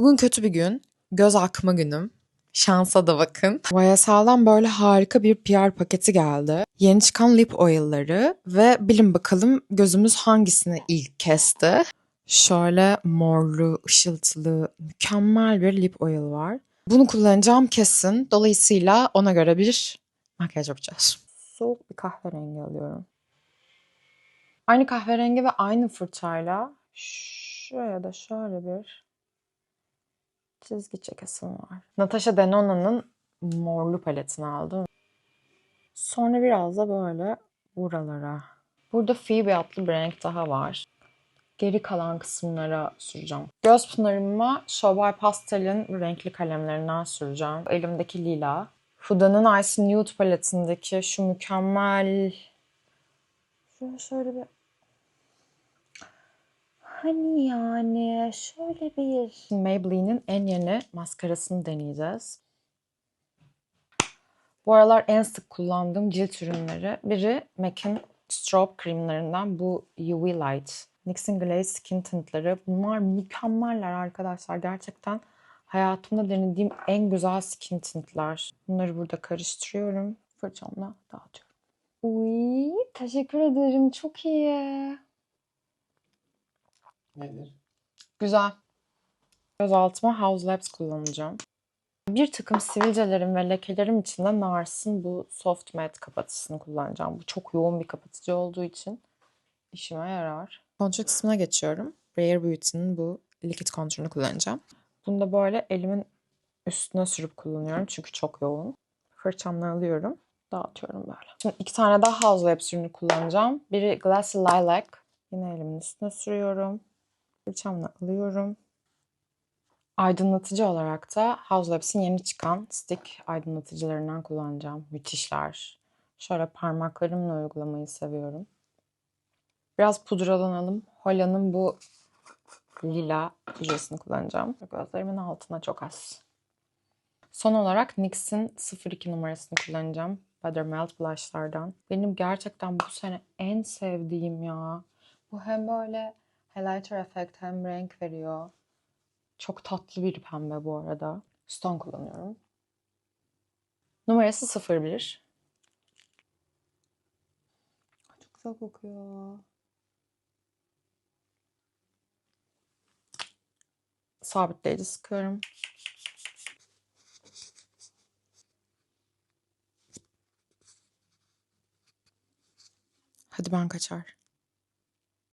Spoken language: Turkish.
Bugün kötü bir gün. Göz akma günüm. Şansa da bakın. YSL'dan böyle harika bir PR paketi geldi. Yeni çıkan lip oil'ları ve bilin bakalım gözümüz hangisini ilk kesti. Şöyle morlu, ışıltılı, mükemmel bir lip oil var. Bunu kullanacağım kesin. Dolayısıyla ona göre bir makyaj yapacağız. Soğuk bir kahverengi alıyorum. Aynı kahverengi ve aynı fırçayla şuraya da şöyle bir çizgi çekesim var. Natasha Denona'nın morlu paletini aldım. Sonra biraz da böyle buralara. Burada Phoebe adlı bir renk daha var. Geri kalan kısımlara süreceğim. Göz pınarıma by Pastel'in renkli kalemlerinden süreceğim. Elimdeki lila. Huda'nın Ice Nude paletindeki şu mükemmel... Şöyle, şöyle bir... Hani yani şöyle bir... Maybelline'in en yeni maskarasını deneyeceğiz. Bu aralar en sık kullandığım cilt ürünleri. Biri MAC'in Strobe kremlerinden bu UV Light. NYX'in Glaze Skin Tint'leri. Bunlar mükemmeller arkadaşlar. Gerçekten hayatımda denediğim en güzel skin tintler. Bunları burada karıştırıyorum. Fırçamla dağıtıyorum. Uy, teşekkür ederim. Çok iyi. Nedir? Güzel. Göz altıma House Labs kullanacağım. Bir takım sivilcelerim ve lekelerim için de Nars'ın bu Soft Matte kapatıcısını kullanacağım. Bu çok yoğun bir kapatıcı olduğu için işime yarar. Kontrol kısmına geçiyorum. Rare Beauty'nin bu likit kontrolünü kullanacağım. Bunu da böyle elimin üstüne sürüp kullanıyorum çünkü çok yoğun. Fırçamla alıyorum. Dağıtıyorum böyle. Şimdi iki tane daha House Labs ürünü kullanacağım. Biri Glassy Lilac. Yine elimin üstüne sürüyorum. Fırçamla alıyorum. Aydınlatıcı olarak da House Labs'in yeni çıkan stick aydınlatıcılarından kullanacağım. Müthişler. Şöyle parmaklarımla uygulamayı seviyorum. Biraz pudralanalım. Hola'nın bu lila pudresini kullanacağım. Gözlerimin altına çok az. Son olarak NYX'in 02 numarasını kullanacağım. Buttermelt blushlardan. Benim gerçekten bu sene en sevdiğim ya. Bu hem böyle highlighter efekt hem renk veriyor. Çok tatlı bir pembe bu arada. Stone kullanıyorum. Numarası 01. Çok güzel kokuyor. Sabitleyici sıkıyorum. Hadi ben kaçar.